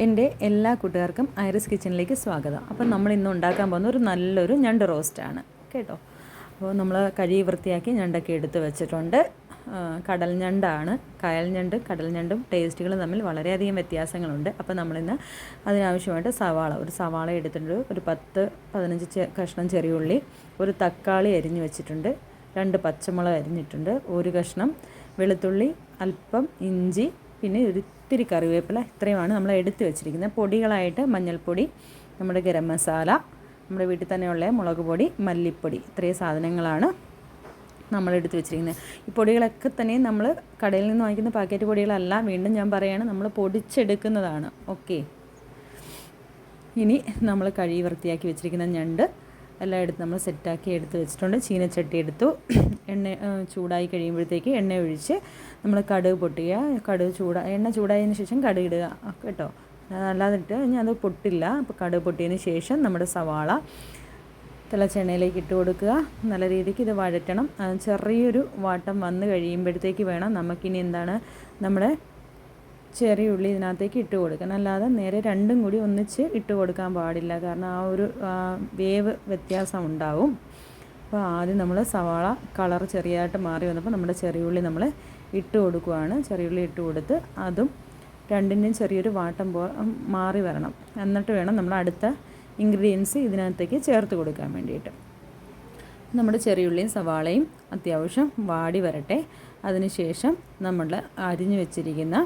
എന്റെ എല്ലാ കൂട്ടുകാർക്കും ഐറിസ് കിച്ചണിലേക്ക് സ്വാഗതം. അപ്പം നമ്മൾ ഇന്ന് ഉണ്ടാക്കാൻ പോകുന്ന ഒരു നല്ലൊരു ഞണ്ട് റോസ്റ്റാണ്. കേട്ടോ? അപ്പോൾ നമ്മൾ കഴുകി വൃത്തിയാക്കി ഞണ്ടൊക്കെ എടുത്ത് വെച്ചിട്ടുണ്ട്. കടൽ ഞണ്ടാണ്. കായൽ ഞണ്ട് കടൽ ഞണ്ടും ടേസ്റ്റുകളും തമ്മിൽ വളരെയധികം വ്യത്യാസങ്ങളുണ്ട്. അപ്പോൾ നമ്മളിന്ന് അതിനാവശ്യമായിട്ട് സവാള ഒരു സവാള എടുത്തിട്ടുണ്ട് ഒരു പത്ത് പതിനഞ്ച് കഷ്ണം ചെറിയ ഉള്ളി ഒരു തക്കാളി അരിഞ്ഞ് വെച്ചിട്ടുണ്ട്. രണ്ട് പച്ചമുളക് അരിഞ്ഞിട്ടുണ്ട്. ഒരു കഷ്ണം വെളുത്തുള്ളി അല്പം ഇഞ്ചി പിന്നെ ഒരു ഇത്തിരി കറിവേപ്പില ഇത്രയുമാണ് നമ്മൾ എടുത്തു വെച്ചിരിക്കുന്നത്. പൊടികളായിട്ട് മഞ്ഞൾപ്പൊടി നമ്മുടെ ഗരം മസാല നമ്മുടെ വീട്ടിൽ തന്നെയുള്ള മുളക് പൊടി മല്ലിപ്പൊടി ഇത്രയും സാധനങ്ങളാണ് നമ്മൾ എടുത്ത് വെച്ചിരിക്കുന്നത്. ഈ പൊടികളൊക്കെ തന്നെ നമ്മൾ കടയിൽ നിന്ന് വാങ്ങിക്കുന്ന പാക്കറ്റ് പൊടികളല്ല വീണ്ടും ഞാൻ പറയുകയാണ് നമ്മൾ പൊടിച്ചെടുക്കുന്നതാണ്. ഓക്കെ. ഇനി നമ്മൾ കഴുകി വൃത്തിയാക്കി വെച്ചിരിക്കുന്ന ഞണ്ട്. എല്ലാം എടുത്ത് നമ്മൾ സെറ്റാക്കി എടുത്ത് വെച്ചിട്ടുണ്ട്. ചീനച്ചട്ടി എടുത്തു. എണ്ണ ചൂടായി കഴിയുമ്പോഴത്തേക്ക് എണ്ണ ഒഴിച്ച് നമ്മൾ കടുക് പൊട്ടുക. കടുക് ചൂടാ എണ്ണ ചൂടായതിന് ശേഷം കടുക് ഇടുക കേട്ടോ. അല്ലാതെ ഇട്ട് കഴിഞ്ഞാൽ അത് പൊട്ടില്ല. അപ്പോൾ കടുക് പൊട്ടിയതിന് ശേഷം നമ്മുടെ സവാള തിളച്ചെണ്ണയിലേക്ക് ഇട്ട് കൊടുക്കുക. നല്ല രീതിക്ക് ഇത് വഴറ്റണം. ചെറിയൊരു വാട്ടം വന്നു കഴിയുമ്പോഴത്തേക്ക് വേണം നമുക്കിനി എന്താണ് നമ്മുടെ ചെറിയ ഉള്ളി ഇതിനകത്തേക്ക് ഇട്ട് കൊടുക്കണം. അല്ലാതെ നേരെ രണ്ടും കൂടി ഒന്നിച്ച് ഇട്ട് കൊടുക്കാൻ പാടില്ല. കാരണം ആ ഒരു വേവ് വ്യത്യാസം ഉണ്ടാവും. അപ്പോൾ ആദ്യം നമ്മൾ സവാള കളർ ചെറിയതായിട്ട് മാറി വന്നപ്പോൾ നമ്മുടെ ചെറിയ ഉള്ളി നമ്മൾ ഇട്ട് കൊടുക്കുകയാണ് ചെറിയ ഉള്ളി ഇട്ട് കൊടുത്ത് അതും രണ്ടിന്റെയും ചെറിയൊരു വാട്ടം പോ മാറി വരണം. എന്നിട്ട് വേണം നമ്മൾ അടുത്ത ഇൻഗ്രീഡിയൻസ് ഇതിനകത്തേക്ക് ചേർത്ത് കൊടുക്കാൻ വേണ്ടിയിട്ട്. നമ്മുടെ ചെറിയുള്ളിയും സവാളയും അത്യാവശ്യം വാടി വരട്ടെ. അതിനുശേഷം നമ്മൾ അരിഞ്ഞു വെച്ചിരിക്കുന്ന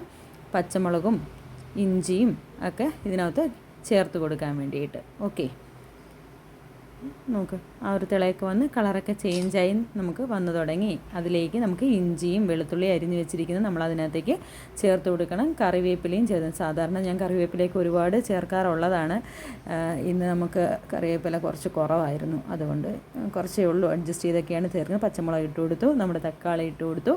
പച്ചമുളകും ഇഞ്ചിയും ഒക്കെ ഇതിനകത്ത് ചേർത്ത് കൊടുക്കാൻ വേണ്ടിയിട്ട്. ഓക്കെ നോക്ക് ആ ഒരു തിളയൊക്കെ വന്ന് കളറൊക്കെ ചേഞ്ചായി നമുക്ക് വന്നു തുടങ്ങി. അതിലേക്ക് നമുക്ക് ഇഞ്ചിയും വെളുത്തുള്ളി അരിഞ്ഞു വെച്ചിരിക്കുന്നത് നമ്മൾ അതിനകത്തേക്ക് ചേർത്ത് കൊടുക്കണം. കറിവേപ്പിലയും ചേർത്ത് സാധാരണ ഞാൻ കറിവേപ്പിലേക്ക് ഒരുപാട് ചേർക്കാറുള്ളതാണ്. ഇന്ന് നമുക്ക് കറിവേപ്പില കുറച്ച് കുറവായിരുന്നു. അതുകൊണ്ട് കുറച്ചേ ഉള്ളൂ. അഡ്ജസ്റ്റ് ചെയ്തൊക്കെയാണ് ചേർക്കുന്നത്. പച്ചമുളക് ഇട്ട് കൊടുത്തു നമ്മുടെ തക്കാളി ഇട്ട് കൊടുത്തു.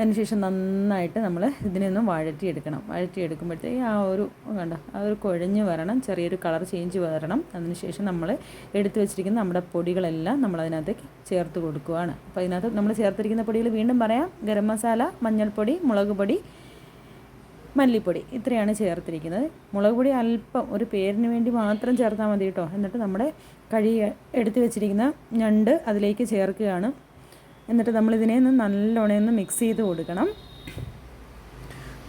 അതിനുശേഷം നന്നായിട്ട് നമ്മൾ ഇതിനൊന്ന് വഴറ്റിയെടുക്കണം. വഴറ്റിയെടുക്കുമ്പോഴത്തേക്ക് ആ ഒരു കണ്ട ആ ഒരു കുഴഞ്ഞ് വരണം ചെറിയൊരു കളർ ചേഞ്ച് വരണം. അതിനുശേഷം നമ്മൾ എടുത്തു വെച്ചിരിക്കുന്ന നമ്മുടെ പൊടികളെല്ലാം നമ്മൾ അതിനകത്തേക്ക് ചേർത്ത് കൊടുക്കുകയാണ് അപ്പോൾ അതിനകത്ത് നമ്മൾ ചേർത്തിരിക്കുന്ന പൊടികൾ വീണ്ടും പറയാം. ഗരം മസാല മഞ്ഞൾപ്പൊടി മുളക് പൊടി മല്ലിപ്പൊടി ഇത്രയാണ് ചേർത്തിരിക്കുന്നത്. മുളക് പൊടി അല്പം ഒരു പേരിന് വേണ്ടി മാത്രം ചേർത്താൽ മതി കേട്ടോ. എന്നിട്ട് നമ്മുടെ കഴി എടുത്തു വെച്ചിരിക്കുന്ന ഞണ്ട് അതിലേക്ക് ചേർക്കുകയാണ്. എന്നിട്ട് നമ്മളിതിനെ ഒന്ന് നല്ലോണം ഒന്ന് മിക്സ് ചെയ്ത് കൊടുക്കണം.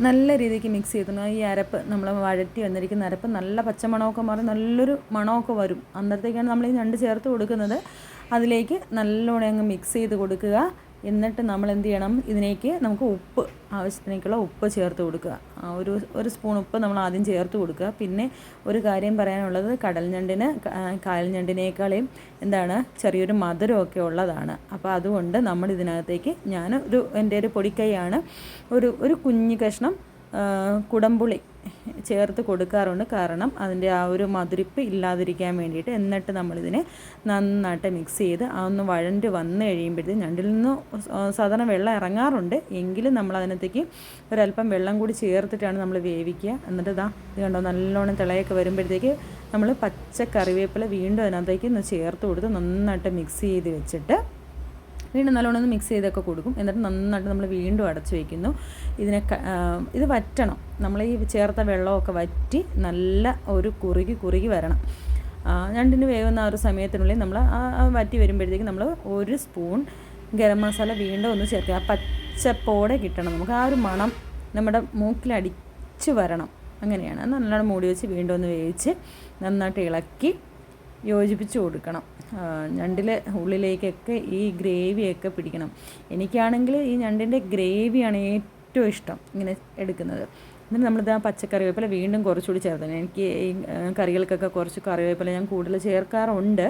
നല്ല രീതിക്ക് മിക്സ് ചെയ്തിരുന്നു ഈ അരപ്പ് നമ്മൾ വഴറ്റി വന്നിരിക്കുന്ന അരപ്പ് നല്ല പച്ചമണമൊക്കെ മാറി നല്ലൊരു മണമൊക്കെ വരും. അന്നേരത്തേക്കാണ് നമ്മൾ ഈ രണ്ട് ചേർത്ത് കൊടുക്കുന്നത്. അതിലേക്ക് നല്ലോണം അങ്ങ് മിക്സ് ചെയ്ത് കൊടുക്കുക. എന്നിട്ട് നമ്മൾ എന്ത് ചെയ്യണം? ഇതിനേക്ക് നമുക്ക് ഉപ്പ് ആവശ്യത്തിനേക്കുള്ള ഉപ്പ് ചേർത്ത് കൊടുക്കുക. ഒരു ഒരു സ്പൂൺ ഉപ്പ് നമ്മൾ ആദ്യം ചേർത്ത് കൊടുക്കുക. പിന്നെ ഒരു കാര്യം പറയാനുള്ളത് കടൽ ഞണ്ടിന് കായൽ ഞണ്ടിനേക്കാളെയും എന്താണ് ചെറിയൊരു മധുരമൊക്കെ ഉള്ളതാണ്. അപ്പോൾ അതുകൊണ്ട് നമ്മൾ ഇതിനകത്തേക്ക് ഞാൻ ഒരു എന്റെ ഒരു പൊടിക്കൈയാണ്. ഒരു ഒരു കുഞ്ഞു കഷ്ണം കുടംപുളി ചേർത്ത് കൊടുക്കാറുണ്ട്. കാരണം അതിന്റെ ആ ഒരു മധുരിപ്പ് ഇല്ലാതിരിക്കാൻ വേണ്ടിയിട്ട് എന്നിട്ട് നമ്മളിതിനെ നന്നായിട്ട് മിക്സ് ചെയ്ത് ആ ഒന്ന് വഴണ്ട് വന്ന് കഴിയുമ്പോഴത്തേക്കും ഞണ്ടിൽ നിന്ന് സാധാരണ വെള്ളം ഇറങ്ങാറുണ്ട്. എങ്കിലും നമ്മൾ അതിനകത്തേക്ക് ഒരല്പം വെള്ളം കൂടി ചേർത്തിട്ടാണ് നമ്മൾ വേവിക്കുക. എന്നിട്ട് ഇതാ ഇത് കണ്ടോ നല്ലോണം തിളയൊക്കെ വരുമ്പോഴത്തേക്ക് നമ്മൾ പച്ച കറിവേപ്പില വീണ്ടും അതിനകത്തേക്ക് ഒന്ന് ചേർത്ത് കൊടുത്ത് നന്നായിട്ട് മിക്സ് ചെയ്ത് വെച്ചിട്ട് വീണ്ടും നല്ലോണം ഒന്ന് മിക്സ് ചെയ്തൊക്കെ കൊടുക്കും. എന്നിട്ട് നന്നായിട്ട് നമ്മൾ വീണ്ടും അടച്ചു വയ്ക്കുന്നു ഇതിനെ ഇത് വറ്റണം. നമ്മൾ ഈ ചേർത്ത വെള്ളമൊക്കെ വറ്റി നല്ല ഒരു കുറുകി കുറുകി വരണം. ഞണ്ടിന് വേവുന്ന ആ ഒരു സമയത്തിനുള്ളിൽ നമ്മൾ വറ്റി വരുമ്പോഴത്തേക്ക് നമ്മൾ ഒരു സ്പൂൺ ഗരം മസാല വീണ്ടും ഒന്ന് ചേർക്കുക ആ പച്ചപ്പോടെ കിട്ടണം. നമുക്ക് ആ ഒരു മണം നമ്മുടെ മൂക്കിലടിച്ച് വരണം. അങ്ങനെയാണ്. നല്ലോണം മൂടി വെച്ച് വീണ്ടും ഒന്ന് വേവിച്ച് നന്നായിട്ട് ഇളക്കി യോജിപ്പിച്ച് കൊടുക്കണം. ഞണ്ടിൽ ഉള്ളിലേക്കൊക്കെ ഈ ഗ്രേവിയൊക്കെ പിടിക്കണം. എനിക്കാണെങ്കിൽ ഈ ഞണ്ടിന്റെ ഗ്രേവിയാണ് ഏറ്റവും ഇഷ്ടം ഇങ്ങനെ എടുക്കുന്നത്. എന്നിട്ട് നമ്മളിത് ആ പച്ചക്കറിവേപ്പില വീണ്ടും കുറച്ചുകൂടി ചേർത്തണം. എനിക്ക് ഈ കറികൾക്കൊക്കെ കുറച്ച് കറിവേപ്പില ഞാൻ കൂടുതൽ ചേർക്കാറുണ്ട്.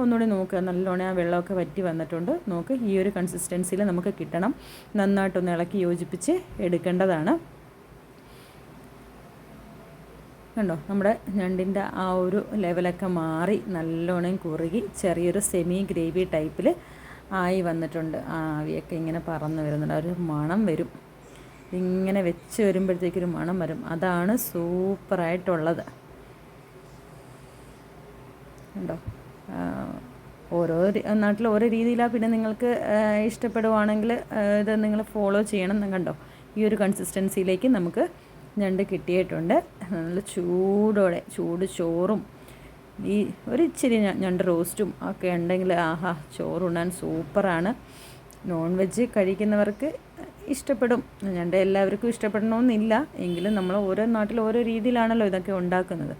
ഒന്നുകൂടി നോക്കുക നല്ലോണം ആ വെള്ളമൊക്കെ വറ്റി വന്നിട്ടുണ്ട്. നോക്ക് ഈ ഒരു കൺസിസ്റ്റൻസിയിൽ നമുക്ക് കിട്ടണം. നന്നായിട്ടൊന്ന് ഇളക്കി യോജിപ്പിച്ച് എടുക്കേണ്ടതാണ്. കണ്ടോ? നമ്മുടെ ഞണ്ടിന്റെ ആ ഒരു ലെവലൊക്കെ മാറി നല്ലോണം കുറുകി ചെറിയൊരു സെമി ഗ്രേവി ടൈപ്പിൽ ആയി വന്നിട്ടുണ്ട്. ആവിയൊക്കെ ഇങ്ങനെ പറന്ന് വരുന്നുണ്ട്. ഒരു മണം വരും. ഇങ്ങനെ വെച്ച് വരുമ്പോഴത്തേക്കൊരു മണം വരും. അതാണ് സൂപ്പറായിട്ടുള്ളത്. കണ്ടോ? ഓരോ നാട്ടിൽ ഓരോ രീതിയിലാണ് പിന്നെ നിങ്ങൾക്ക് ഇഷ്ടപ്പെടുവാണെങ്കിൽ ഇത് നിങ്ങൾ ഫോളോ ചെയ്യണം. കണ്ടോ? ഈ ഒരു കൺസിസ്റ്റൻസിയിലേക്ക് നമുക്ക് ഞണ്ട് കിട്ടിയിട്ടുണ്ട്. നല്ല ചൂടോടെ ചൂട് ചോറും ഈ ഒരു ഇച്ചിരി ഞണ്ട് റോസ്റ്റും ഒക്കെ ഉണ്ടെങ്കിൽ ആഹാ ചോറുണ്ണാൻ സൂപ്പറാണ്. നോൺ വെജ് കഴിക്കുന്നവർക്ക് ഇഷ്ടപ്പെടും. ഞണ്ട് എല്ലാവർക്കും ഇഷ്ടപ്പെടണമെന്നില്ല. എങ്കിലും നമ്മൾ ഓരോ നാട്ടിൽ ഓരോ രീതിയിലാണല്ലോ ഇതൊക്കെ ഉണ്ടാക്കുന്നത്.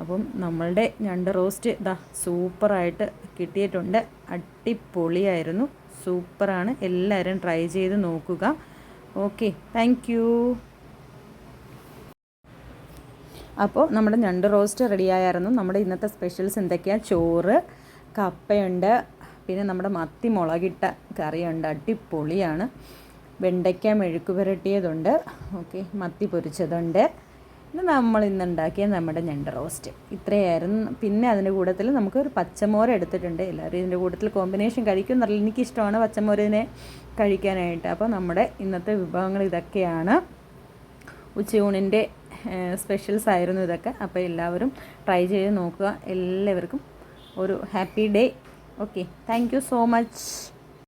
അപ്പം നമ്മളുടെ ഞണ്ട് റോസ്റ്റ് ഇതാ സൂപ്പറായിട്ട് കിട്ടിയിട്ടുണ്ട്. അടിപൊളിയായിരുന്നു. സൂപ്പറാണ്. എല്ലാവരും ട്രൈ ചെയ്ത് നോക്കുക. ഓക്കെ താങ്ക് അപ്പോൾ നമ്മുടെ ഞണ്ട് റോസ്റ്റ് റെഡിയായിരുന്നു നമ്മുടെ ഇന്നത്തെ സ്പെഷ്യൽസ് എന്തൊക്കെയാണ് ചോറ് കപ്പയുണ്ട് പിന്നെ നമ്മുടെ മത്തി മുളകിട്ട കറിയുണ്ട് അടിപൊളിയാണ്. വെണ്ടയ്ക്ക മെഴുക്ക് പുരട്ടിയതുണ്ട് ഓക്കെ മത്തി പൊരിച്ചതുണ്ട്. ഇത് നമ്മൾ ഇന്നുണ്ടാക്കിയ നമ്മുടെ ഞണ്ട് റോസ്റ്റ്. ഇത്രയായിരുന്നു. പിന്നെ അതിന്റെ കൂട്ടത്തിൽ നമുക്ക് ഒരു പച്ചമോര എടുത്തിട്ടുണ്ട്. എല്ലാവരും ഇതിന്റെ കൂട്ടത്തിൽ കോമ്പിനേഷൻ കഴിക്കും നല്ല എനിക്കിഷ്ടമാണ് പച്ചമോരതിനെ കഴിക്കാനായിട്ട്. അപ്പോൾ നമ്മുടെ ഇന്നത്തെ വിഭവങ്ങൾ ഇതൊക്കെയാണ്. ഉച്ചയൂണിന്റെ സ്പെഷ്യൽസ് ആയിരുന്നു ഇതൊക്കെ. അപ്പോൾ എല്ലാവരും ട്രൈ ചെയ്ത് നോക്കുക. എല്ലാവർക്കും ഒരു happy day okay thank so much